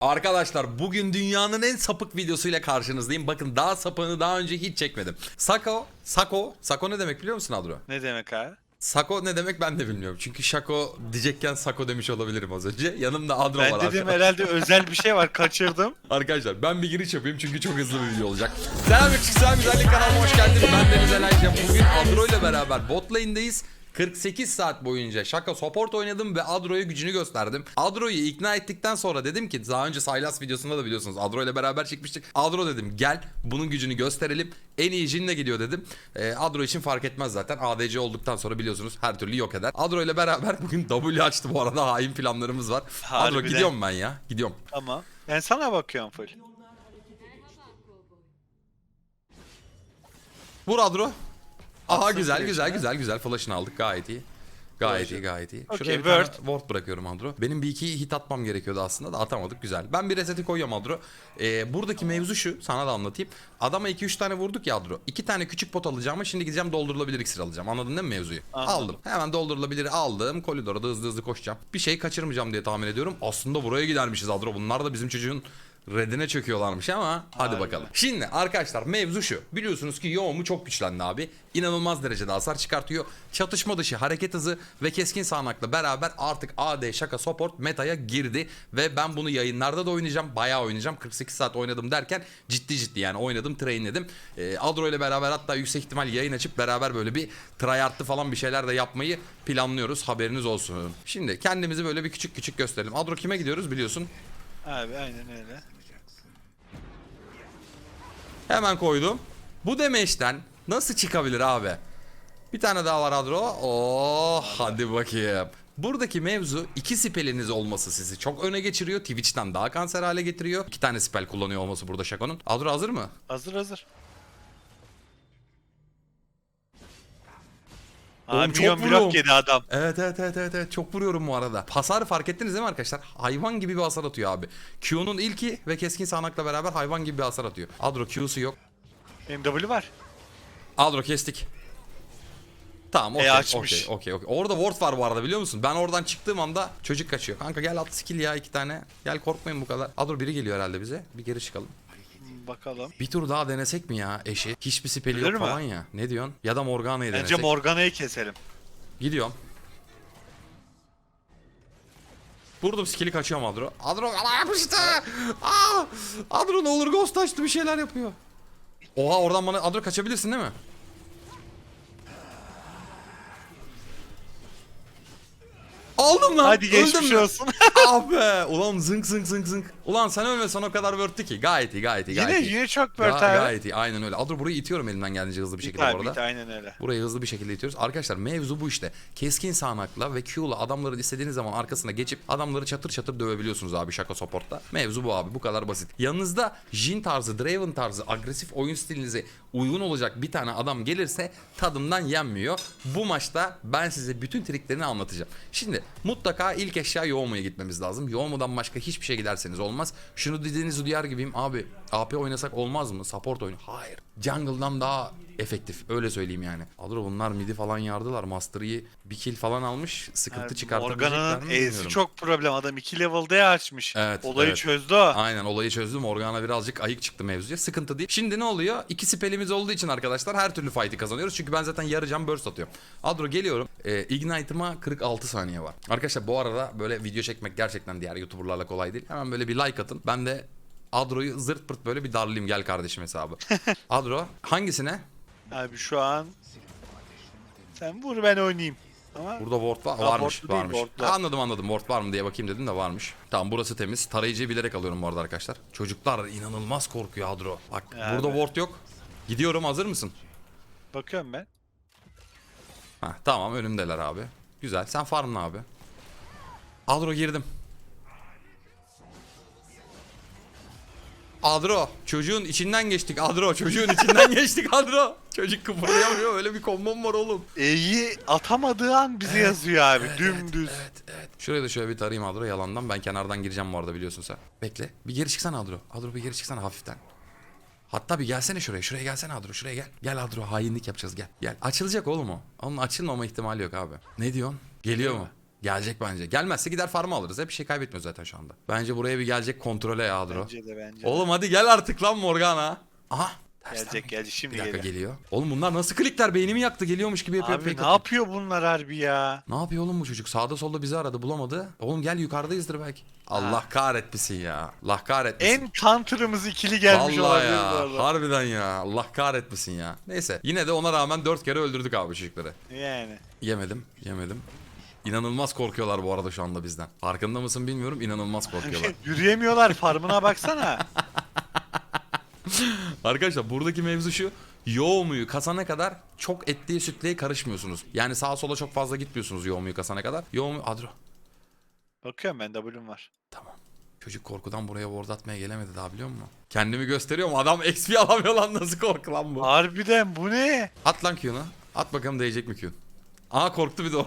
Arkadaşlar bugün dünyanın en sapık videosuyla karşınızdayım. Bakın daha sapığını daha önce hiç çekmedim. Sako, Sako, Sako ne demek biliyor musun Adro? Ne demek abi? Sako ne demek ben de bilmiyorum. Çünkü Şako diyecekken Sako demiş olabilirim az önce. Yanımda Adro Ben var dedim arkadaşlar. herhalde özel bir şey var kaçırdım. Arkadaşlar ben bir giriş yapayım çünkü çok hızlı bir video olacak. Selam Selam Güzellik kanalıma hoş geldiniz. Ben Deniz Elayca. Bugün Adro ile beraber bot lane'deyiz. 48 saat boyunca şaka support oynadım ve Adro'ya gücünü gösterdim. Adro'yu ikna ettikten sonra dedim ki daha önce Sylas videosunda da biliyorsunuz Adro ile beraber çıkmıştık. Adro dedim gel bunun gücünü gösterelim. En iyi Jin'le gidiyor dedim. Ee, Adro için fark etmez zaten. ADC olduktan sonra biliyorsunuz her türlü yok eder. Adro ile beraber bugün W açtı bu arada hain planlarımız var. Adro Harbiden. gidiyorum ben ya gidiyorum. Tamam. Ben sana bakıyorum full. Vur Adro. Aha güzel güzel güzel güzel flash'ını aldık gayet iyi. Gayet iyi gayet iyi. Şuraya bir tane word. ward bırakıyorum Adro. Benim bir iki hit atmam gerekiyordu aslında da atamadık güzel. Ben bir reseti koyuyorum Adro. Ee, buradaki mevzu şu sana da anlatayım. Adama 2-3 tane vurduk ya Adro. 2 tane küçük pot alacağım şimdi gideceğim doldurulabilir iksir alacağım. Anladın değil mi mevzuyu? Anladım. Aldım. Hemen doldurulabilir aldım. Koridora da hızlı hızlı koşacağım. Bir şey kaçırmayacağım diye tahmin ediyorum. Aslında buraya gidermişiz Adro. Bunlar da bizim çocuğun redine çöküyorlarmış ama hadi Harbiden. bakalım. Şimdi arkadaşlar mevzu şu. Biliyorsunuz ki Yoğumu çok güçlendi abi. İnanılmaz derecede hasar çıkartıyor. Çatışma dışı hareket hızı ve keskin sağanakla beraber artık AD şaka support metaya girdi. Ve ben bunu yayınlarda da oynayacağım. Bayağı oynayacağım. 48 saat oynadım derken ciddi ciddi yani oynadım, trainledim. Ee, Adro ile beraber hatta yüksek ihtimal yayın açıp beraber böyle bir tryhardlı falan bir şeyler de yapmayı planlıyoruz. Haberiniz olsun. Şimdi kendimizi böyle bir küçük küçük gösterelim. Adro kime gidiyoruz biliyorsun. Abi aynen öyle. Hemen koydum. Bu demeçten nasıl çıkabilir abi? Bir tane daha var Adro. Oh hadi bakayım. Buradaki mevzu iki speliniz olması sizi çok öne geçiriyor. Twitch'ten daha kanser hale getiriyor. İki tane spell kullanıyor olması burada Şako'nun. Adro hazır mı? Hazır hazır. Abi çok milyon vuruyorum. blok yedi adam. Evet evet evet evet, evet. çok vuruyorum bu arada. Hasarı fark ettiniz değil mi arkadaşlar? Hayvan gibi bir hasar atıyor abi. Q'nun ilki ve keskin sağanakla beraber hayvan gibi bir hasar atıyor. Adro Q'su yok. Benim W var. Adro kestik. Tamam okey E, açmış. okey okey okey. Orada ward var bu arada biliyor musun? Ben oradan çıktığım anda çocuk kaçıyor. Kanka gel at skill ya iki tane. Gel korkmayın bu kadar. Adro biri geliyor herhalde bize. Bir geri çıkalım. Bakalım. Bir tur daha denesek mi ya eşi? Hiçbir Bilir yok mi? falan ya. Ne diyorsun? Ya da Morgana'yı Bence denesek. Morgana'yı keselim. Gidiyorum. Vurdum skill'i kaçıyorum Adro. Adro bana yapıştı. Aa! Adro ne olur ghost açtı bir şeyler yapıyor. Oha oradan bana Adro kaçabilirsin değil mi? Aldım lan. Hadi Öldüm geçmiş mü? olsun. ah be. Ulan zınk zınk zınk zınk. Ulan sen ölmesen o kadar wörttü ki. Gayet iyi gayet iyi yine gayet iyi. yine çok Ga- bört abi. gayet iyi aynen öyle. Adro burayı itiyorum elimden geldiğince hızlı bir şekilde Bit bu arada. aynen öyle. Burayı hızlı bir şekilde itiyoruz. Arkadaşlar mevzu bu işte. Keskin sağanakla ve Q'la adamları istediğiniz zaman arkasına geçip adamları çatır çatır dövebiliyorsunuz abi şaka supportta. Mevzu bu abi. Bu kadar basit. Yanınızda Jin tarzı, Draven tarzı agresif oyun stilinize uygun olacak bir tane adam gelirse tadından yenmiyor. Bu maçta ben size bütün triklerini anlatacağım. Şimdi mutlaka ilk eşya Yoğumu'ya gitmemiz lazım. Yoğumu'dan başka hiçbir şey giderseniz olmaz. Şunu dediğinizi duyar gibiyim. Abi AP oynasak olmaz mı? Support oyunu. Hayır. Jungle'dan daha efektif. Öyle söyleyeyim yani. Adro bunlar midi falan yardılar. Master Yi bir kill falan almış. Sıkıntı Yani çıkartabilecekler Morgana'nın E'si çok problem. Adam 2 level D açmış. Evet, Olayı evet. çözdü o. Aynen olayı çözdüm. Morgana birazcık ayık çıktı mevzuya. Sıkıntı değil. Şimdi ne oluyor? İki spellimiz olduğu için arkadaşlar her türlü fight'i kazanıyoruz. Çünkü ben zaten yarı can burst atıyorum. Adro geliyorum. Ee, Ignite'ıma 46 saniye var. Arkadaşlar bu arada böyle video çekmek gerçekten diğer YouTuber'larla kolay değil. Hemen böyle bir like atın. Ben de Adro'yu zırt pırt böyle bir darlayayım gel kardeşim hesabı. Adro hangisine? Abi şu an sen vur ben oynayayım. Ama Burada ward var. Ha, varmış, wardlu değil, varmış. wardlu. Ha, anladım anladım. Ward var mı diye bakayım dedim de varmış. Tamam burası temiz. Tarayıcıyı bilerek alıyorum bu arada arkadaşlar. Çocuklar inanılmaz korkuyor Adro. Bak Ya burada be. ward yok. Gidiyorum hazır mısın? bakıyorum ben. Ha tamam önümdeler abi. Güzel. Sen farmla abi. Adro girdim. Adro çocuğun içinden geçtik Adro çocuğun içinden geçtik Adro. Çocuk kıpırdayamıyor öyle bir kombom var oğlum. E'yi atamadığı an bize yazıyor abi. dümdüz. Evet evet. Şuraya da şöyle bir tarayayım Adro yalandan. Ben kenardan gireceğim bu arada biliyorsun sen. Bekle. Bir geri çıksana Adro. Adro bir geri çıksana hafiften. Hatta bir gelsene şuraya. Şuraya gelsene Adro. Şuraya gel. Gel Adro hainlik yapacağız gel. Gel. Açılacak oğlum o. Onun açılmama ihtimali yok abi. Ne diyorsun? Geliyor mu? Gelecek bence. Gelmezse gider farmı alırız. Hep bir şey kaybetmiyor zaten şu anda. Bence buraya bir gelecek kontrole ya Adro. Bence de bence. de. Oğlum hadi gel artık lan Morgana. Aha. tersten Gelecek gelecek şimdi Bir dakika geliyor. geliyor. Oğlum bunlar nasıl klikler? Beynimi yaktı. Geliyormuş gibi yapıyor. Abi fake ne atıyor. yapıyor bunlar harbi ya? Ne yapıyor oğlum bu çocuk? Sağda solda bizi aradı bulamadı. Oğlum gel yukarıdayızdır belki. Allah kahretmesin ya. Allah kahretmesin. En counter'ımız ikili gelmiş Vallahi olabilir bu ya. arada. Harbiden ya. Allah kahretmesin ya. Neyse. Yine de ona rağmen dört kere öldürdük abi çocukları. Yani. Yemedim. Yemedim. İnanılmaz korkuyorlar bu arada şu anda bizden. Farkında mısın bilmiyorum. İnanılmaz korkuyorlar. Yürüyemiyorlar farmına baksana. Arkadaşlar buradaki mevzu şu. Yoğumuyu kasana kadar çok etliye sütlüye karışmıyorsunuz. Yani sağa sola çok fazla gitmiyorsunuz yoğumuyu kasana kadar. Yoğumu... Adro. Bakıyorum ben W'm var. Tamam. Çocuk korkudan buraya ward atmaya gelemedi daha biliyor musun? Kendimi gösteriyorum adam XP alamıyor lan nasıl korku lan bu? Harbiden bu ne? At lan Q'nu. At bakalım değecek mi Q'un? Aa korktu bir de o.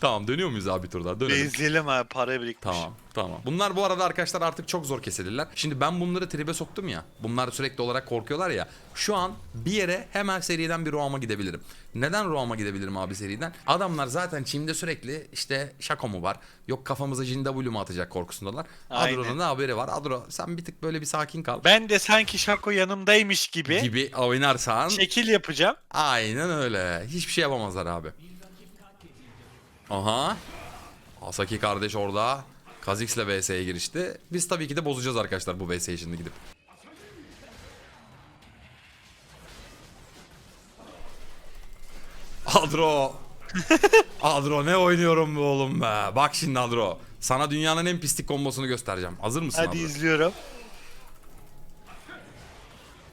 tamam dönüyor muyuz abi bir tur daha? Dönelim. Bezleyelim abi para birikmiş. Tamam tamam. Bunlar bu arada arkadaşlar artık çok zor kesilirler. Şimdi ben bunları tribe soktum ya. Bunlar sürekli olarak korkuyorlar ya. Şu an bir yere hemen seriden bir roama gidebilirim. Neden roama gidebilirim abi seriden? Adamlar zaten çimde sürekli işte şako mu var? Yok kafamıza Jin W mu atacak korkusundalar. Adro'nun ne haberi var? Adro sen bir tık böyle bir sakin kal. Ben de sanki Şako yanımdaymış gibi, Gibi oynarsan şekil yapacağım. aynen öyle. Hiçbir şey yapamazlar abi. Aha. Asaki kardeş orada. Kha'Zix'le VS'ye girişti. Biz tabii ki de bozacağız arkadaşlar bu VS'yi şimdi gidip. Adro. Adro ne oynuyorum be oğlum be. Bak şimdi Adro. Sana dünyanın en pislik kombosunu göstereceğim. Hazır mısın Hadi Adro? izliyorum.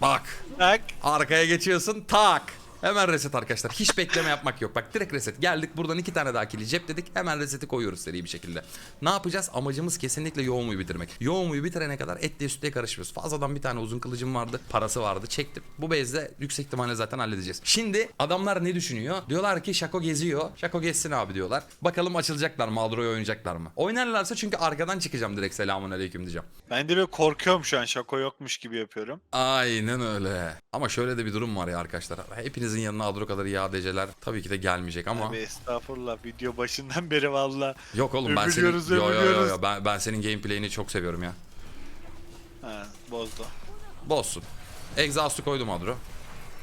Bak. Bak. Arkaya geçiyorsun tak. Hemen reset arkadaşlar. Hiç bekleme yapmak yok. Bak direkt reset. Geldik buradan iki tane daha kili cep dedik. Hemen reseti koyuyoruz seri bir şekilde. Ne yapacağız? Amacımız kesinlikle yoğumuyu bitirmek. Yoğumuyu bitirene kadar etle sütle karışmıyoruz. Fazladan bir tane uzun kılıcım vardı. Parası vardı. Çektim. Bu bezde yüksek ihtimalle zaten halledeceğiz. Şimdi adamlar ne düşünüyor? Diyorlar ki Şako geziyor. Şako gezsin abi diyorlar. Bakalım açılacaklar mı? Adro'yu oynayacaklar mı? Oynarlarsa çünkü arkadan çıkacağım direkt selamun aleyküm diyeceğim. Ben de böyle korkuyorum şu an Şako yokmuş gibi yapıyorum. Aynen öyle. Ama şöyle de bir durum var ya arkadaşlar. Hepinizin yanına Adro kadar iyi ADC'ler tabii ki de gelmeyecek ama Abi estağfurullah video başından beri valla. yok oğlum ben senin yo, yo, yo, yo. Ben, ben senin gameplay'ini çok seviyorum ya. Ha bozdu. Boss'un. Exhaust'u koydum Adro.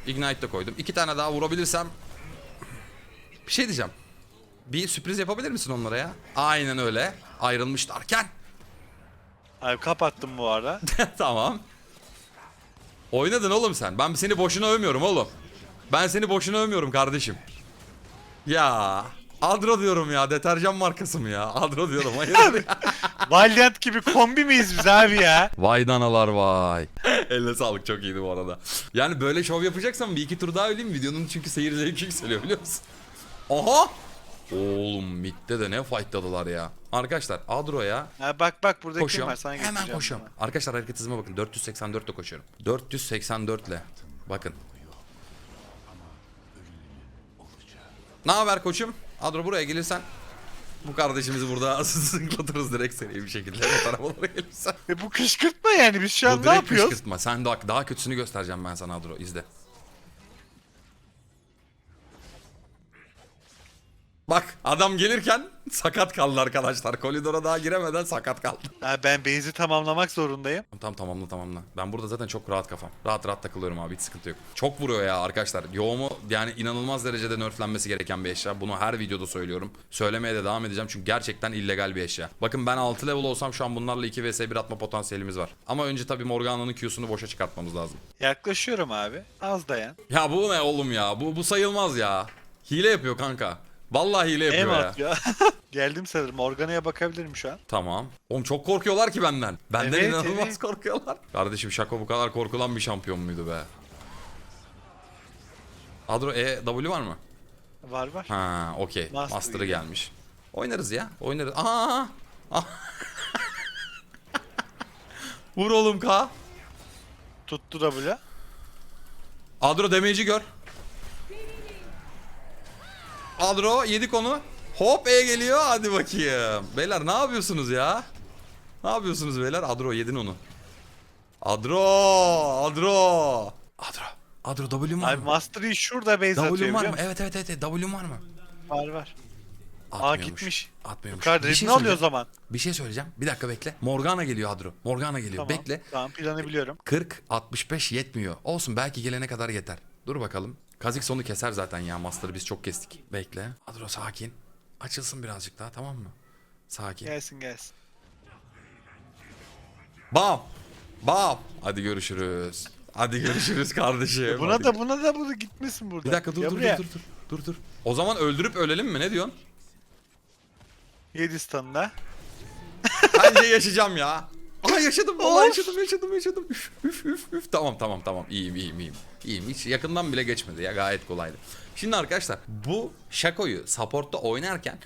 Ignite de koydum. İki tane daha vurabilirsem bir şey diyeceğim. Bir sürpriz yapabilir misin onlara ya? Aynen öyle. Ayrılmışlarken. Abi kapattım bu ara. tamam. Oynadın oğlum sen. Ben seni boşuna övmüyorum oğlum. Ben seni boşuna övmüyorum kardeşim. Ya. Adro diyorum ya. Deterjan markası mı ya? Adro diyorum. Hayır. Valiant gibi kombi miyiz biz abi ya? vay danalar vay. Eline sağlık çok iyiydi bu arada. Yani böyle şov yapacaksam bir iki tur daha öleyim. Videonun çünkü seyir zevki yükseliyor biliyor musun? Aha. Oğlum midde de ne fightladılar ya. Arkadaşlar Adro'ya Ha bak bak burada kim koşuyorum. var sana Hemen getireceğim koşuyorum. Arkadaşlar hareket hızıma bakın. 484 ile koşuyorum. 484 ile. Bakın. Ne haber koçum? Adro buraya gelirsen bu kardeşimizi burada zınklatırız direkt seri bir şekilde. Bu tarafa gelirsen. E bu kışkırtma yani biz şu Bu an ne direkt yapıyoruz? kışkırtma. Sen daha, daha kötüsünü göstereceğim ben sana Adro. İzle. Bak adam gelirken sakat kaldı arkadaşlar. Koridora daha giremeden sakat kaldı. Ha, ben base'i tamamlamak zorundayım. Tamam tamamla tamamla. Ben burada zaten çok rahat kafam. Rahat rahat takılıyorum abi hiç sıkıntı yok. Çok vuruyor ya arkadaşlar. Yoğumu yani inanılmaz derecede nerflenmesi gereken bir eşya. Bunu her videoda söylüyorum. Söylemeye de devam edeceğim çünkü gerçekten illegal bir eşya. Bakın ben 6 level olsam şu an bunlarla 2 vs 1 atma potansiyelimiz var. Ama önce tabii Morgana'nın Q'sunu boşa çıkartmamız lazım. Yaklaşıyorum abi. Az dayan. Ya bu ne oğlum ya? Bu bu sayılmaz ya. Hile yapıyor kanka. Vallahi hile yapıyor ya. atıyor. Geldim sanırım. Organa'ya bakabilirim şu an. Tamam. Oğlum çok korkuyorlar ki benden. Benden Evet, inanılmaz evet. korkuyorlar. Kardeşim Şako bu kadar korkulan bir şampiyon muydu be? Adro E W var mı? Var var. Ha, okey. Master Master'ı gelmiş. Oynarız ya. Oynarız. Aa! Aa! Vur oğlum K. Tuttu W. Adro damage'i gör. Adro yedik onu. Hop E geliyor. Hadi bakayım. Beyler ne yapıyorsunuz ya? Ne yapıyorsunuz beyler? Adro yedin onu. Adro! Adro! Adro! Adro W'm var Abi mı? Master Yi şurada base atıyor W'm biliyor var mı? musun? Evet evet evet. evet. W'm var mı? Var var. Atmıyormuş. gitmiş. Atmıyormuş. Yukarıda Bir şey ne oluyor o söyleyeceğim. zaman? Bir şey söyleyeceğim. Bir dakika bekle. Morgana geliyor Hadro. Morgana geliyor. Tamam. Bekle. Tamam planı biliyorum. 40 65 yetmiyor. Olsun belki gelene kadar yeter. Dur bakalım. Kazik sonu keser zaten ya. Master'ı biz çok kestik. Bekle. Hadro sakin. Açılsın birazcık daha tamam mı? Sakin. Gelsin gelsin. Bam. Bam. Hadi görüşürüz. Hadi görüşürüz kardeşim. Buna Hadi. da buna da bunu gitmesin burada. Bir dakika dur Gel dur, dur buraya. dur dur dur dur. O zaman öldürüp ölelim mi? Ne diyorsun? Yedi stun'la. Bence yaşayacağım ya. Aa yaşadım vallahi Of. yaşadım yaşadım yaşadım. Üf üf üf üf. Tamam tamam tamam iyiyim iyiyim iyiyim. İyiyim hiç yakından bile geçmedi ya gayet kolaydı. Şimdi arkadaşlar bu Shaco'yu support'ta oynarken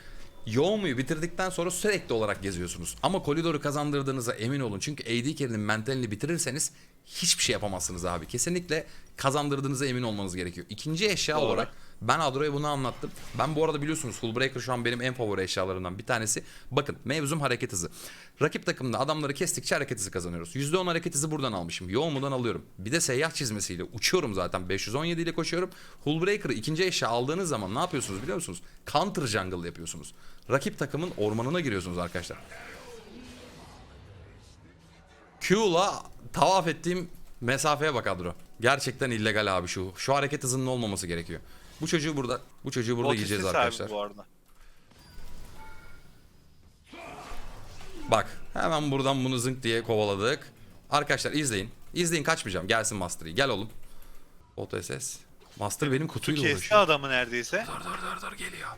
Yoğumu'yu bitirdikten sonra sürekli olarak geziyorsunuz. Ama koridoru kazandırdığınıza emin olun. Çünkü AD carry'nin mentalini bitirirseniz hiçbir şey yapamazsınız abi. Kesinlikle kazandırdığınıza emin olmanız gerekiyor. İkinci eşya Doğru. olarak ben Adro'ya bunu anlattım. Ben bu arada biliyorsunuz Hullbreaker şu an benim en favori eşyalarımdan bir tanesi. Bakın mevzum hareket hızı. Rakip takımda adamları kestikçe hareket hızı kazanıyoruz. %10 hareket hızı buradan almışım. Yoğumudan alıyorum. Bir de seyyah çizmesiyle uçuyorum zaten. 517 ile koşuyorum. Hullbreaker'ı ikinci eşya aldığınız zaman ne yapıyorsunuz biliyor musunuz? Counter jungle yapıyorsunuz. Rakip takımın ormanına giriyorsunuz arkadaşlar. Q'la tavaf ettiğim mesafeye bak Adro. Gerçekten illegal abi şu. Şu hareket hızının olmaması gerekiyor. Bu çocuğu burada, bu çocuğu burada Bot yiyeceğiz arkadaşlar. Bu arada. Bak hemen buradan bunu zınk diye kovaladık. Arkadaşlar izleyin. İzleyin kaçmayacağım. Gelsin Master'ı. Gel oğlum. Auto SS. Master benim kutuyla Kesti uğraşıyor. adamı neredeyse. Dur dur dur dur geliyor.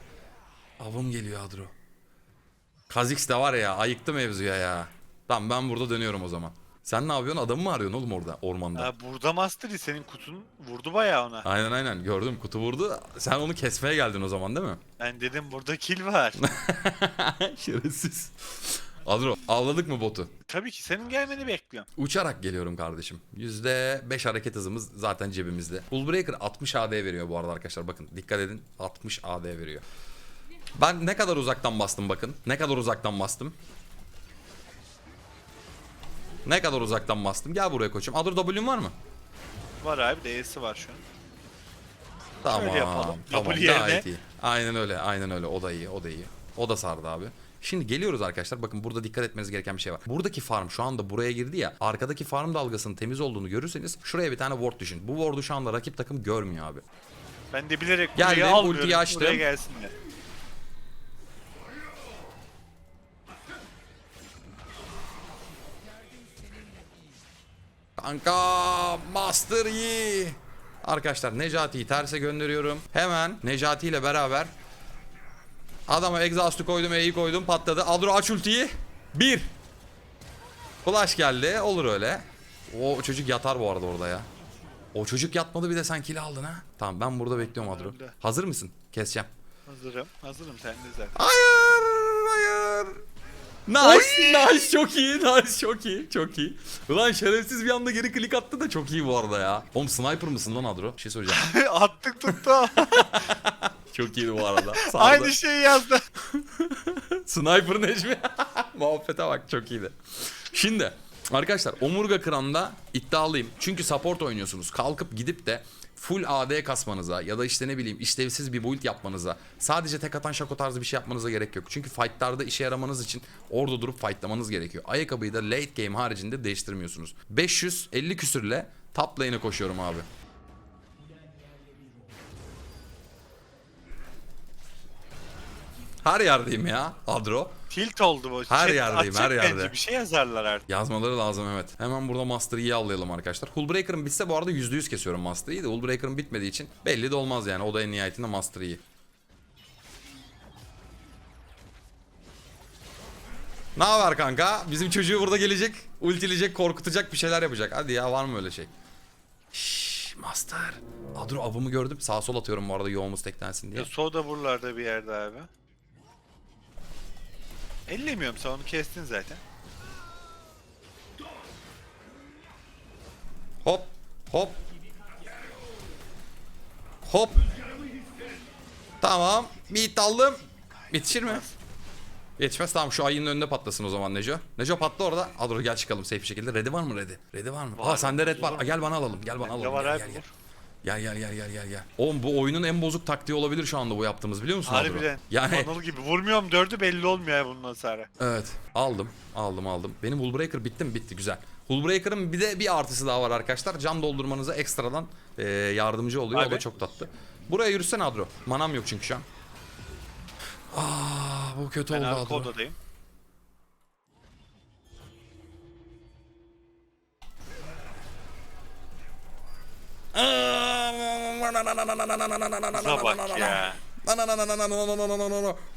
Avım geliyor Adro. Kazix de var ya ayıktı mevzuya ya. Tamam ben burada dönüyorum o zaman. Sen ne yapıyorsun? Adamı mı arıyorsun oğlum orada ormanda? Ha, burada Mastery senin kutun vurdu bayağı ona. Aynen aynen gördüm kutu vurdu. Sen onu kesmeye geldin o zaman değil mi? Ben dedim burada kill var. Şerefsiz. Adro avladık mı botu? Tabii ki senin gelmeni bekliyorum. Uçarak geliyorum kardeşim. %5 hareket hızımız zaten cebimizde. Bullbreaker 60 AD veriyor bu arada arkadaşlar bakın. Dikkat edin 60 AD veriyor. Ben ne kadar uzaktan bastım bakın. Ne kadar uzaktan bastım. Ne kadar uzaktan bastım. Gel buraya koçum. Adro W'un var mı? Var abi D'si var şu an. Tamam. Şöyle yapalım. Tamam W yerine. iyi. Aynen öyle aynen öyle o da iyi o da iyi. O da sardı abi. Şimdi geliyoruz arkadaşlar. Bakın burada dikkat etmeniz gereken bir şey var. Buradaki farm şu anda buraya girdi ya. Arkadaki farm dalgasının temiz olduğunu görürseniz şuraya bir tane ward düşün. Bu ward'u şu anda rakip takım görmüyor abi. Ben de bilerek Geldim, burayı almıyorum. ultiyi açtım. Buraya gelsinler. Kanka Master Yi. Arkadaşlar Necati'yi terse gönderiyorum. Hemen Necati ile beraber adama exhaust'u koydum, E'yi koydum, patladı. Adro aç ultiyi. Bir. Flash geldi. Olur öyle. O çocuk yatar bu arada orada ya. O çocuk yatmadı bir de sen kill aldın ha. Tamam ben burada bekliyorum Adro. Hazır mısın? Keseceğim. Hazırım. Hazırım sen de zaten. Hayır, hayır. Nice, nice, çok iyi, nice, çok iyi, çok iyi. Ulan şerefsiz bir anda geri klik attı da çok iyi bu arada ya. Oğlum sniper mısın lan Adro? Bir şey söyleyeceğim. Attık tuttu. çok iyiydi bu arada. Sardı. Aynı şeyi yazdı. Sniper Necmi. Muhabbete bak çok iyiydi. Şimdi arkadaşlar omurga kıranda iddialıyım. Çünkü support oynuyorsunuz. Kalkıp gidip de full AD kasmanıza ya da işte ne bileyim işlevsiz bir build yapmanıza sadece tek atan şako tarzı bir şey yapmanıza gerek yok. Çünkü fightlarda işe yaramanız için orada durup fightlamanız gerekiyor. Ayakkabıyı da late game haricinde değiştirmiyorsunuz. 550 küsürle top lane'e koşuyorum abi. Her yerdeyim ya Adro. Tilt oldu bu. Her Chat yerdeyim, her bence, yerde. Bir şey yazarlar artık. Yazmaları lazım evet. Hemen burada Master'ı iyi avlayalım arkadaşlar. Hullbreaker'ın bitse bu arada %100 kesiyorum Master'ı de Hullbreaker'ın bitmediği için belli de olmaz yani. O da en nihayetinde Master iyi. Ne haber kanka? Bizim çocuğu burada gelecek, ultileyecek, korkutacak bir şeyler yapacak. Hadi ya var mı öyle şey? Şşş Master. Dur avımı gördüm. Sağ sol atıyorum bu arada yoğumuz teklensin diye. Ya soda buralarda bir yerde abi. Ellemiyorum sen onu kestin zaten. Hop hop. Hop. Tamam. Bir hit aldım. Yetişir mi? Yetişmez tamam şu ayının önünde patlasın o zaman Neco. Neco patla orada. Al dur gel çıkalım safe bir şekilde. Ready var mı ready? Ready var mı? Var, Aa sende red var. var. Aa, gel bana alalım. Gel bana alalım. var Gel, abi, gel, gel. Gel gel gel gel gel gel. Oğlum bu oyunun en bozuk taktiği olabilir şu anda bu yaptığımız biliyor musun Adro? Harbiden. Yani Anıl gibi. Vurmuyorum dördü belli olmuyor ya bunun hasarı. evet aldım aldım aldım. Benim Hullbreaker bitti mi? Bitti güzel. Hullbreaker'ın bir de bir artısı daha var arkadaşlar. Can doldurmanıza ekstradan e, yardımcı oluyor. O Abi. da çok tatlı. Buraya yürüsene Adro. Manam yok çünkü şu an. Aa bu kötü Ben oldu Adro. odadayım. Kıza bak ya.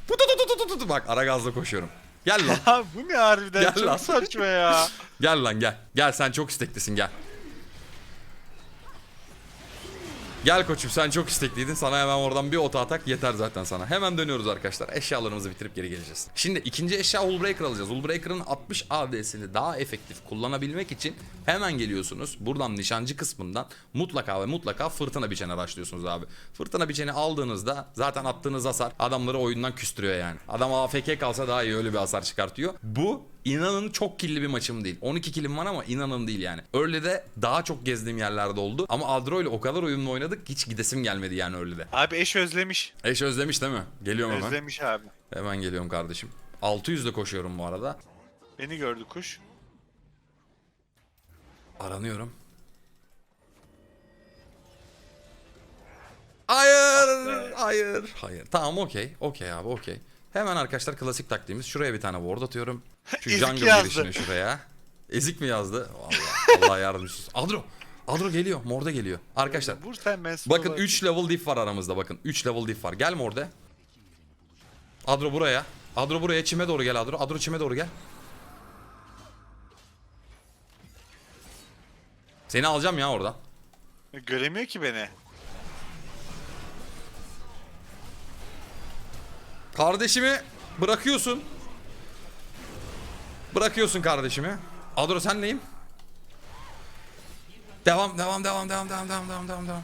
Bak ara gazla koşuyorum. Gel lan. Bu ne harbiden Gel çok lan. saçma ya. Gel lan gel. Gel sen çok isteklisin gel. Gel koçum sen çok istekliydin. Sana hemen oradan bir ota atak yeter zaten sana. Hemen dönüyoruz arkadaşlar. Eşyalarımızı bitirip geri geleceğiz. Şimdi ikinci eşya Hullbreaker alacağız. Hullbreaker'ın 60 AD'sini daha efektif kullanabilmek için hemen geliyorsunuz. Buradan nişancı kısmından mutlaka ve mutlaka fırtına biçeni araştırıyorsunuz abi. Fırtına biçeni aldığınızda zaten attığınız hasar adamları oyundan küstürüyor yani. Adam AFK kalsa daha iyi öyle bir hasar çıkartıyor. Bu İnanın çok killi bir maçım değil. 12 kilim var ama inanın değil yani. Öyle de daha çok gezdiğim yerlerde oldu. Ama Adro ile o kadar uyumlu oynadık hiç gidesim gelmedi yani öyle de. Abi eş özlemiş. Eş özlemiş değil mi? Geliyorum hemen. Özlemiş abi. Hemen geliyorum kardeşim. 600 de koşuyorum bu arada. Beni gördü kuş. Aranıyorum. Hayır, hayır, hayır. Tamam okey, okey abi okey. Hemen arkadaşlar klasik taktiğimiz. Şuraya bir tane ward atıyorum. Şu Ezik jungle yazdı. girişine şuraya. Ezik mi yazdı? Allah, Allah yardımcısı. Adro, Adro geliyor. Morda geliyor. Arkadaşlar Vur sen ben bakın sola- 3 level diff var aramızda bakın. 3 level diff var. Gel Morde. Adro buraya. Adro buraya çime doğru gel Adro. Adro çime doğru gel. Seni alacağım ya oradan. Göremiyor ki beni. Kardeşimi bırakıyorsun. Bırakıyorsun kardeşimi. Adro sen neyim? Devam devam devam devam devam devam devam devam devam.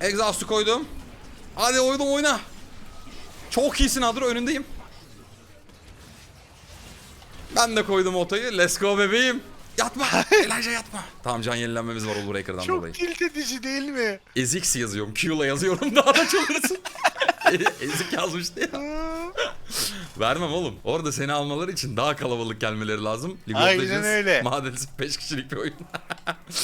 Exhaust'u koydum. Hadi oyna oyna. Çok iyisin Adro önündeyim. Ben de koydum otoyu. Let's go bebeğim. Yatma. Elijah yatma. Tamam can yenilenmemiz var Ulbreaker'dan dolayı. Çok tilt edici değil mi? Eziksi yazıyorum. Q'la yazıyorum daha da çıldırırsın. Ezik yazmıştı ya. Vermem oğlum. Orada seni almaları için daha kalabalık gelmeleri lazım. League of Aynen Legends öyle. Maalesef 5 kişilik bir oyun.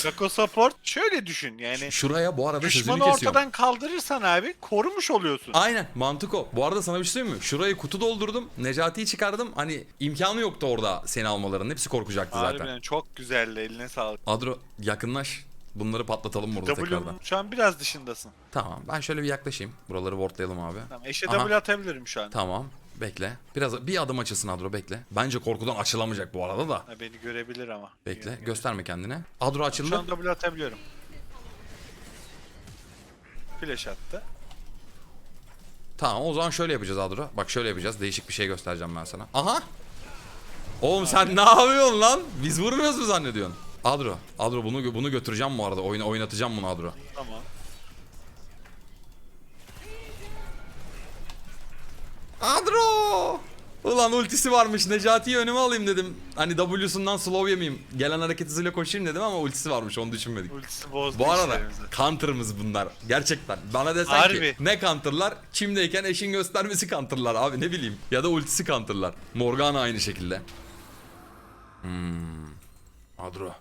Kako support şöyle düşün yani. Şuraya bu arada sözünü Düşmanı kesiyorum. ortadan kaldırırsan abi korumuş oluyorsun. Aynen mantık o. Bu arada sana bir şey söyleyeyim mi? Şurayı kutu doldurdum. Necati'yi çıkardım. Hani imkanı yoktu orada seni almalarının. Hepsi korkacaktı zaten. Harbiden çok güzeldi eline sağlık. Adro yakınlaş. Bunları patlatalım burada tekrardan. W'nun şu an biraz dışındasın. Tamam ben şöyle bir yaklaşayım. Buraları wardlayalım abi. Tamam eşe Aha. W atabilirim şu an. Tamam. Bekle. Biraz bir adım açılsın Adro bekle. Bence korkudan açılamayacak bu arada da. Ha, beni görebilir ama. Bekle. Gösterme kendine. Adro açıldı. Şu an W atabiliyorum. Flash attı. Tamam o zaman şöyle yapacağız Adro. Bak şöyle yapacağız. Değişik bir şey göstereceğim ben sana. Aha. Oğlum sen ne yapıyorsun lan? Biz vurmuyoruz mu zannediyorsun? Adro. Adro bunu bunu götüreceğim bu arada. Oyuna oynatacağım bunu Adro. Tamam. Ulan ultisi varmış. Necati'yi önüme alayım dedim. Hani W'sundan slow yemeyeyim. Gelen hareket hızıyla koşayım dedim ama ultisi varmış. Onu düşünmedik. Ultisi bozdu Bu arada işlerimizi. counter'ımız bunlar. Gerçekten. Bana desen ki Harbi. ne counter'lar? Kimdeyken eşin göstermesi counter'lar abi ne bileyim. Ya da ultisi counter'lar. Morgana aynı şekilde. Hmm. Adro.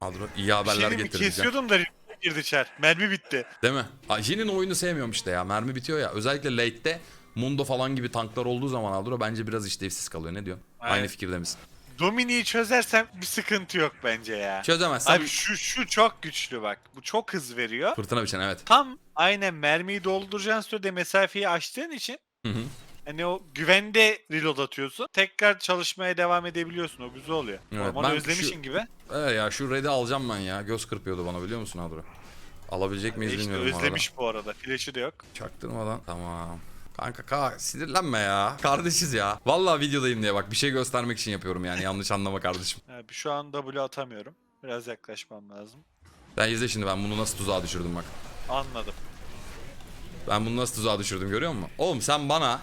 Adro iyi haberler diyeyim mi? getirdi. Kesiyordum da girdi çar. Mermi bitti. Değil mi? Jin'in oyunu sevmiyorum işte ya. Mermi bitiyor ya. Özellikle late'te Mundo falan gibi tanklar olduğu zaman Adro bence biraz işlevsiz kalıyor. Ne diyorsun? Aynen. Aynı fikirde misin? Domini'yi çözersem bir sıkıntı yok bence ya. Çözemezsen Abi şu şu çok güçlü bak. Bu çok hız veriyor. fırtına biçen evet. Tam aynen mermiyi dolduracağın sürede mesafeyi açtığın için Hı hı. hani o güvende reload atıyorsun. Tekrar çalışmaya devam edebiliyorsun. O güzel oluyor. Evet, Ormanı özlemişin şu- gibi. Evet ya şu red'i alacağım ben ya. Göz kırpıyordu bana biliyor musun Adro? Alabilecek miyiz E işte bilmiyorum bu arada. özlemiş bu arada. Flash'ı da yok. Çaktırmadan. Tamam. Kanka ka sinirlenme ya. Kardeşiz ya. Vallahi videodayım diye bak bir şey göstermek için yapıyorum yani yanlış anlama kardeşim. Abi şu an W atamıyorum. Biraz yaklaşmam lazım. Ben izle şimdi ben bunu nasıl tuzağa düşürdüm bak. Anladım. Ben bunu nasıl tuzağa düşürdüm görüyor musun? Oğlum sen bana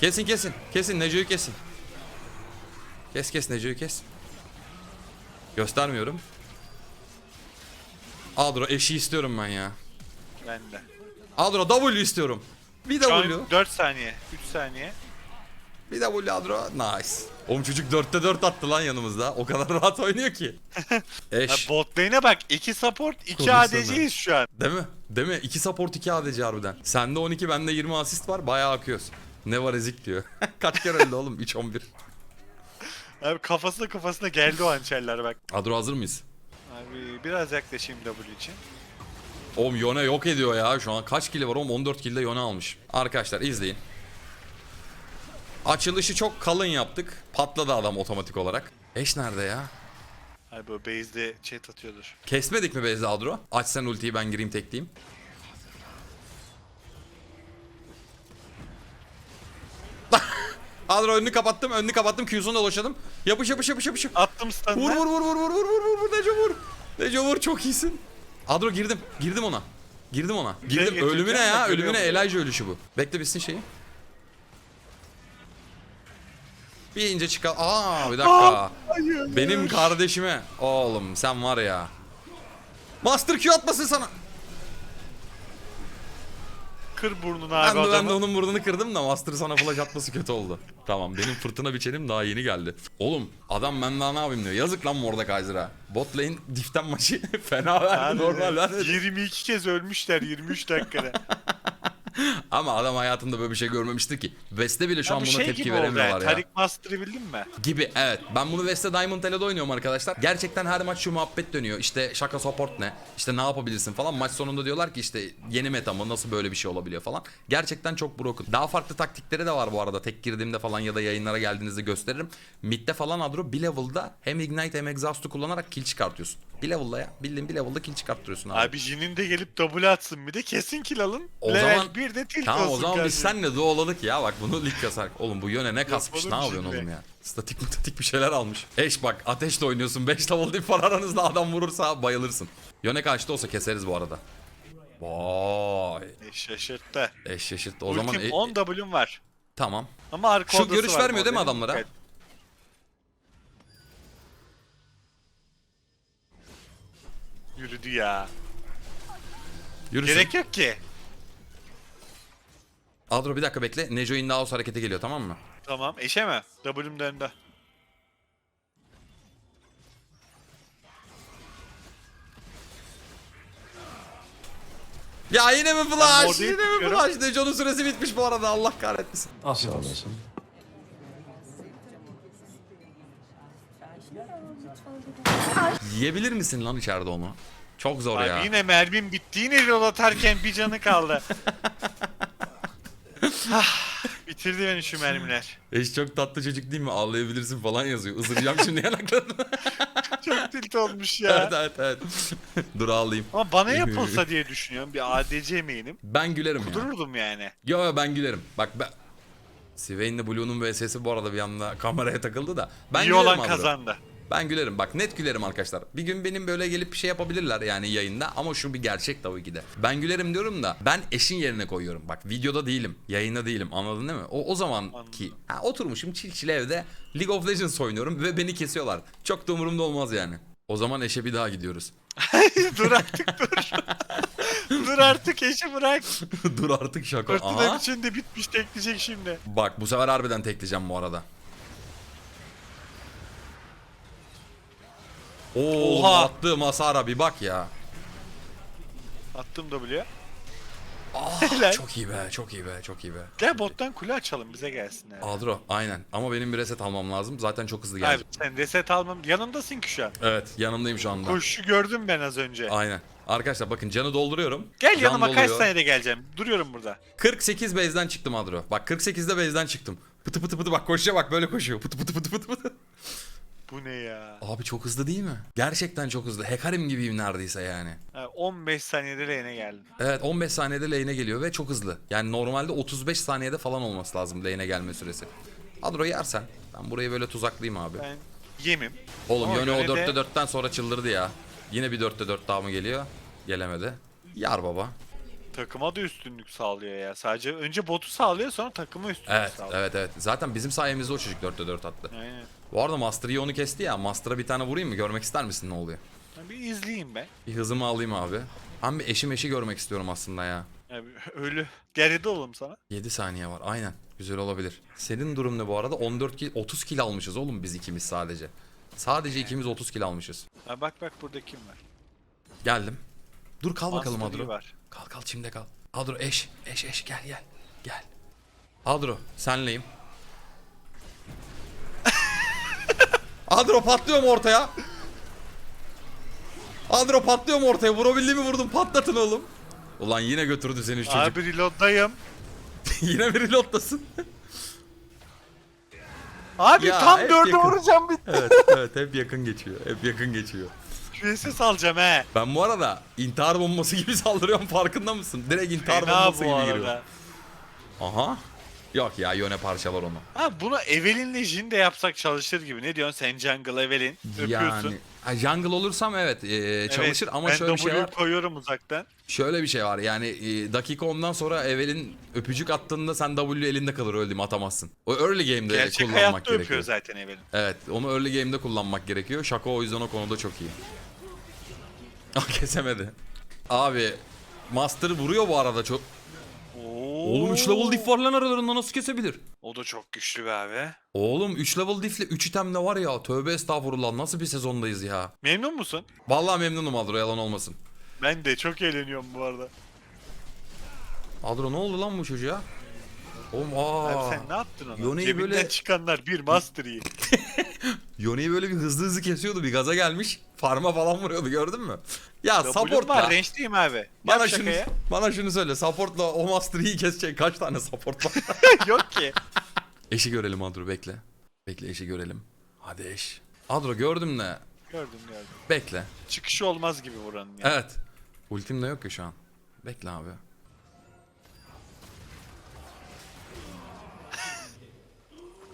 kesin kesin kesin Neco'yu kesin. Kes kes Neco'yu kes. Göstermiyorum. Adro eşi istiyorum ben ya. Ben de. Adro W istiyorum. Bir Şu W. an 4 saniye. 3 saniye. Bir W Adro. Nice. Oğlum çocuk 4'te 4 attı lan yanımızda. O kadar rahat oynuyor ki. Ha, Eş. bot lane'e bak. 2 support, 2 Konuşsana. ADC'yiz şu an. Değil mi? Değil mi? 2 support 2 ADC harbiden. Sende 12 bende 20 asist var. Bayağı akıyoruz. Ne var ezik diyor. Kaç kere öldü oğlum? 3-11. Abi kafasına kafasına geldi o hançerler bak. Adro hazır mıyız? Abi biraz yaklaşayım W için. Oğlum Yone yok ediyor ya şu an. Kaç kili var oğlum? 14 kilde Yone almış. Arkadaşlar izleyin. Açılışı çok kalın yaptık. Patladı adam otomatik olarak. Eş nerede ya? Abi o base'de chat atıyordur. Kesmedik mi Beyza Adro? Aç sen ultiyi ben gireyim tekleyeyim. Adro önünü kapattım, önünü kapattım. Q'sunu dolaşladım. Yapış yapış yapış yapış. Attım Vur stun'ı. vur vur vur vur vur vur vur Neco vur. Neco vur çok iyisin. Adro girdim. Girdim ona. Girdim ona. Girdim. getireceğim Ölümüne de ya. Ölümüne bunu. Elijah ölüşü bu. Bekle bitsin şeyi. Bir ince çıkar. Aa bir dakika. Hayır. Benim kardeşime. Oğlum sen var ya. Master Q atmasın sana. Kır burnunu Ben abi de, ben de onun burnunu kırdım da Master sana flash atması kötü oldu. Tamam benim fırtına biçenim daha yeni geldi. Oğlum adam ben daha ne yapayım diyor. Yazık lan Mordekaiser'a. Bot lane diften maçı fena verdi normal vermedi. 22 kez ölmüşler 23 dakikada. Ama adam hayatında böyle bir şey görmemişti ki. West'te bile şu Ya an bu buna şey tepki veremiyorlar ya. Tarik Master'ı bildin mi? Gibi evet. Ben bunu West'te Diamond Tele'de oynuyorum arkadaşlar. Gerçekten her maç şu muhabbet dönüyor. İşte şaka support ne? İşte ne yapabilirsin falan. Maç sonunda diyorlar ki işte yeni meta mı? Nasıl böyle bir şey olabiliyor falan. Gerçekten çok broken. Daha farklı taktikleri de var bu arada. Tek girdiğimde falan ya da yayınlara geldiğinizde gösteririm. Mid'de falan Adro bir level'da hem Ignite hem Exhaust'u kullanarak kill çıkartıyorsun. Bir level'da ya. Bildiğin bir level'da kill çıkarttırıyorsun abi. Abi Jin'in de gelip double atsın bir de kesin kill alın. O Level zaman- bir de tilt Tamam o olsun zaman biz kardeşim. senle duoladık ya bak bunu lig kasar. Oğlum bu yöne ne kasmış ne Yapalım yapıyorsun şimdi. oğlum ya? Statik mutatik bir şeyler almış. Eş bak ateşle oynuyorsun 5 level deyip var aranızda adam vurursa bayılırsın. Yöne kaçta olsa keseriz bu arada. Vay. E, şaşırttı. Eş şaşırttı. O Ultim zaman e- 10 W'm var. tamam. Ama arka Şu odası görüş var vermiyor değil mi modelin. adamlara? Yürüdü ya. Yürüsün. Gerek yok ki. Adro bir dakika bekle. Neco Indaos harekete geliyor tamam mı? Tamam. Eşe mi? W'm döndü. Ya yine mi flash? Yine mi flash? Neco'nun süresi bitmiş bu arada Allah kahretmesin. Afiyet olsun. Yiyebilir misin lan içeride onu? Çok zor Abi ya. yine mermim bitti. Yine yol atarken bir canı kaldı. Ah, Bitirdi beni şu mermiler. Eş çok tatlı çocuk değil mi? Ağlayabilirsin falan yazıyor. Isıracağım şimdi yanaklarını. Çok tilt olmuş ya. evet evet evet. Dur ağlayayım. Ama bana yapılsa diye düşünüyorum. Bir ADC main'im. Ben gülerim ya. Dururdum yani. Yo yo ben gülerim. Bak ben... Swain'le Blue'nun vs'si bu arada bir anda kameraya takıldı da. Ben İyi gülerim olan Adro. kazandı. Ben gülerim. Bak net gülerim arkadaşlar. Bir gün benim böyle gelip bir şey yapabilirler yani yayında ama şu bir gerçek tabii ki de. Ben gülerim diyorum da ben eşin yerine koyuyorum. Bak videoda değilim. Yayında değilim. Anladın değil mi? O, o zaman ki ha, oturmuşum çil çil evde League of Legends oynuyorum ve beni kesiyorlar. Çok da umurumda olmaz yani. O zaman eşe bir daha gidiyoruz. dur artık dur. dur artık eşi bırak. Dur artık şaka. Fırtına Aha. içinde bitmiş tekleyecek şimdi. Bak bu sefer harbiden tekleyeceğim bu arada. Oo Oha. attığım hasara bir bak ya. Attım W. Ah, Helal. çok iyi be, çok iyi be, çok iyi be. Gel bottan kule açalım bize gelsinler. Adro aynen ama benim bir reset almam lazım. Zaten çok hızlı Abi geldi. sen reset almam. Yanındasın ki şu an. Evet yanımdayım şu anda. Koşu gördüm ben az önce. Aynen. Arkadaşlar bakın canı dolduruyorum. Gel Can yanıma kaç doluyor. saniyede geleceğim. Duruyorum burada. 48 base'den çıktım Adro. Bak 48'de base'den çıktım. Pıtı pıtı pıtı bak koşuyor bak böyle koşuyor. Pıtı pıtı pıtı pıtı pıtı. Bu ne ya? Abi çok hızlı değil mi? Gerçekten çok hızlı. Hekarim gibiyim neredeyse yani. Ha, 15 saniyede lane'e geldim. Evet 15 saniyede lane'e geliyor ve çok hızlı. Yani normalde 35 saniyede falan olması lazım lane'e gelme süresi. Adro yersen. Ben burayı böyle tuzaklayayım abi. Ben yemim. Oğlum Ama Yone o Yone de- 4'te 4'ten sonra çıldırdı ya. Yine bir 4'te 4 daha mı geliyor? Gelemedi. Yar baba. Takıma da üstünlük sağlıyor ya. Sadece önce botu sağlıyor sonra takıma üstünlük Evet sağlıyor. evet evet. Zaten bizim sayemizde o çocuk 4'te 4 attı. Aynen. Bu arada Master Yi onu kesti ya. Master'a bir tane vurayım mı? Görmek ister misin ne oluyor? Ben bir izleyeyim ben. Bir hızımı alayım abi. Ben bir eşim eşi görmek istiyorum aslında ya. Abi, ölü. Geride oğlum sana. 7 saniye var. Aynen. Güzel olabilir. Senin durum ne bu arada? 14 kill, 30 kill almışız oğlum biz ikimiz sadece. Sadece ikimiz 30 kill almışız. Ha, bak bak burada kim var? Geldim. Dur kal bakalım Master Yi Adro. var. Kal kal çimde kal. Adro eş. Eş eş gel gel. Gel. Adro senleyim. Adro patlıyor mu ortaya? Adro patlıyor mu ortaya? Vurabildiğimi vurdum patlatın oğlum. Ulan yine götürdü seni şu çocuk. Abi reloaddayım. yine bir reloadlasın. Abi Ya, tam hep dörde yakın. vuracağım bitti. evet evet hep yakın geçiyor. Hep yakın geçiyor. QSS alacağım he. Ben bu arada intihar bombası gibi saldırıyorum farkında mısın? Direkt intihar Fena bombası bu gibi arada. giriyor. Aha. Yok ya Yone parçalar onu. Ha bunu Evelyn'le Jin de yapsak çalışır gibi. Ne diyorsun sen Jungle Evelyn? Öpüyorsun. Yani ha, jungle olursam evet e, çalışır Evet, ama ben şöyle bir şey var. koyuyorum uzaktan. Şöyle bir şey var. Yani e, dakika ondan sonra Evel'in öpücük attığında sen W elinde kalır öldüğüm atamazsın. O early game'de Gerçek kullanmak gerekiyor. öpüyor zaten Evelyn. Evet, onu early game'de kullanmak gerekiyor. Şako o yüzden o konuda çok iyi. Ah kesemedi. Abi Master vuruyor bu arada çok. Oğlum 3 level diff var lan aralarında nasıl kesebilir? O da çok güçlü be abi. Oğlum 3 level diff'le 3 item de var ya. Tövbe estağfurullah nasıl bir sezondayız ya. Memnun musun? Vallahi memnunum Adro yalan olmasın. Ben de çok eğleniyorum bu arada. Adro ne oldu lan bu çocuğa? Oğlum aa. Abi sen ne yaptın ona? Yone'yi Cebinden böyle- çıkanlar bir Master Yi. Yone'yi böyle bir hızlı hızlı kesiyordu. Bir gaza gelmiş. Farma falan vuruyordu gördün mü? Ya W'm var range'deyim abi. Bana Yap şunu, şakaya. bana şunu söyle. Supportla o Master Yi'yi kesecek kaç tane support var? Yok ki. eşi görelim Adro bekle. Bekle eşi görelim. Hadi eş. Adro gördüm de. Gördüm gördüm. Bekle. Çıkışı olmaz gibi buranın ya. Evet. Ultim de yok ya şu an. Bekle abi.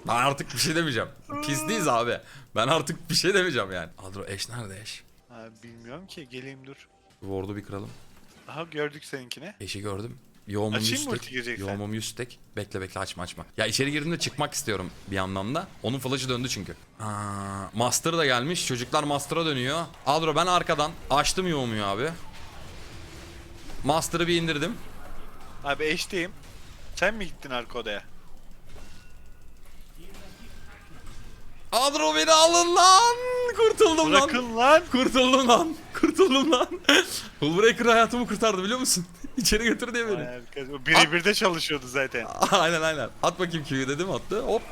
Ben artık bir şey demeyeceğim. Pis değiliz abi. Ben artık bir şey demeyeceğim yani. Adro eş nerede eş? Abi bilmiyorum ki geleyim dur. Ward'u bir kıralım. Aha gördük seninkine. Eşi gördüm. Yoğumum Açayım mı 100 ulti tek. gireceksen? Yoğumum 100 tek. Bekle bekle açma açma. Ya içeri girdiğimde çıkmak istiyorum bir yandan da. Onun flash'ı döndü çünkü. Aa, Master da gelmiş. Çocuklar Master'a dönüyor. Adro ben arkadan açtım yoğumuyu abi. Master'ı bir indirdim. Abi eşteyim. Sen mi gittin arka odaya? Adro beni alın lan. Kurtuldum lan. Bırakın lan. Kurtuldum lan. Kurtuldum lan. Hullbreaker hayatımı kurtardı biliyor musun? İçeri götür diye beni. O birebir de çalışıyordu zaten. aynen aynen. At bakayım Q'yu dedim attı. Hop.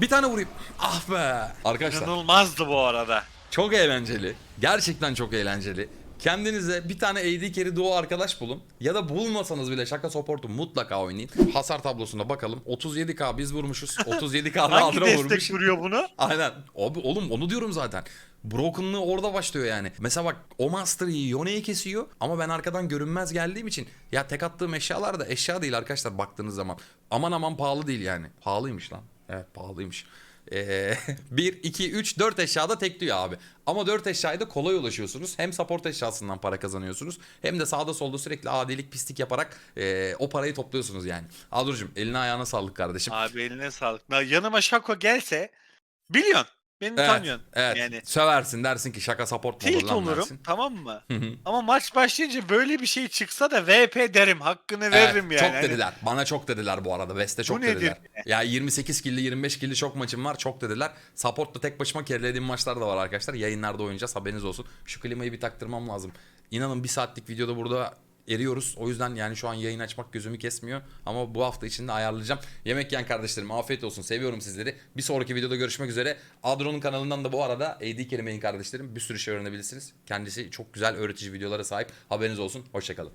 Bir tane vurayım. Ah be. Arkadaşlar İnanılmazdı bu arada. çok eğlenceli. Gerçekten çok eğlenceli. Kendinize bir tane AD carry duo arkadaş bulun. Ya da bulmasanız bile şaka support'u mutlaka oynayın. Hasar tablosuna bakalım. 37k biz vurmuşuz. 37k da Hangi Adro destek vurmuş. vuruyor bunu? Aynen. Abi oğlum onu diyorum zaten. Brokenlığı orada başlıyor yani. Mesela bak o Master Yi Yone'yi kesiyor ama ben arkadan görünmez geldiğim için ya tek attığım eşyalar da eşya değil arkadaşlar baktığınız zaman. Aman aman pahalı değil yani. Pahalıymış lan. Evet pahalıymış. Ee, 1, 2, 3, 4 eşyada tek diyor abi. Ama 4 eşyaya da kolay ulaşıyorsunuz. Hem support eşyasından para kazanıyorsunuz. Hem de sağda solda sürekli adilik pislik yaparak ee, o parayı topluyorsunuz yani. Adur'cum eline ayağına sağlık kardeşim. Abi eline sağlık. Na- Yanıma Şako gelse biliyorsun. Beni Evet, tanıyorsun. evet. Yani Söversin dersin ki şaka support mu olur lan olurum dersin. tamam mı? Hı hı. Ama maç başlayınca böyle bir şey çıksa da VP derim. Hakkını Evet, veririm yani. Çok Hani dediler. Bana çok dediler bu arada. West'e çok nedir? dediler. Ya 28 killi 25 killi çok maçım var. Çok dediler. Support'ta tek başıma kerelediğim maçlar da var arkadaşlar. Yayınlarda oynayacağız. Haberiniz olsun. Şu klimayı bir taktırmam lazım. İnanın bir saatlik videoda burada eriyoruz. O yüzden yani şu an yayın açmak gözümü kesmiyor. Ama bu hafta içinde ayarlayacağım. Yemek yiyen kardeşlerim afiyet olsun. Seviyorum sizleri. Bir sonraki videoda görüşmek üzere. Adro'nun kanalından da bu arada AD Kelimeyin kardeşlerim bir sürü şey öğrenebilirsiniz. Kendisi çok güzel öğretici videolara sahip. Haberiniz olsun. Hoşçakalın.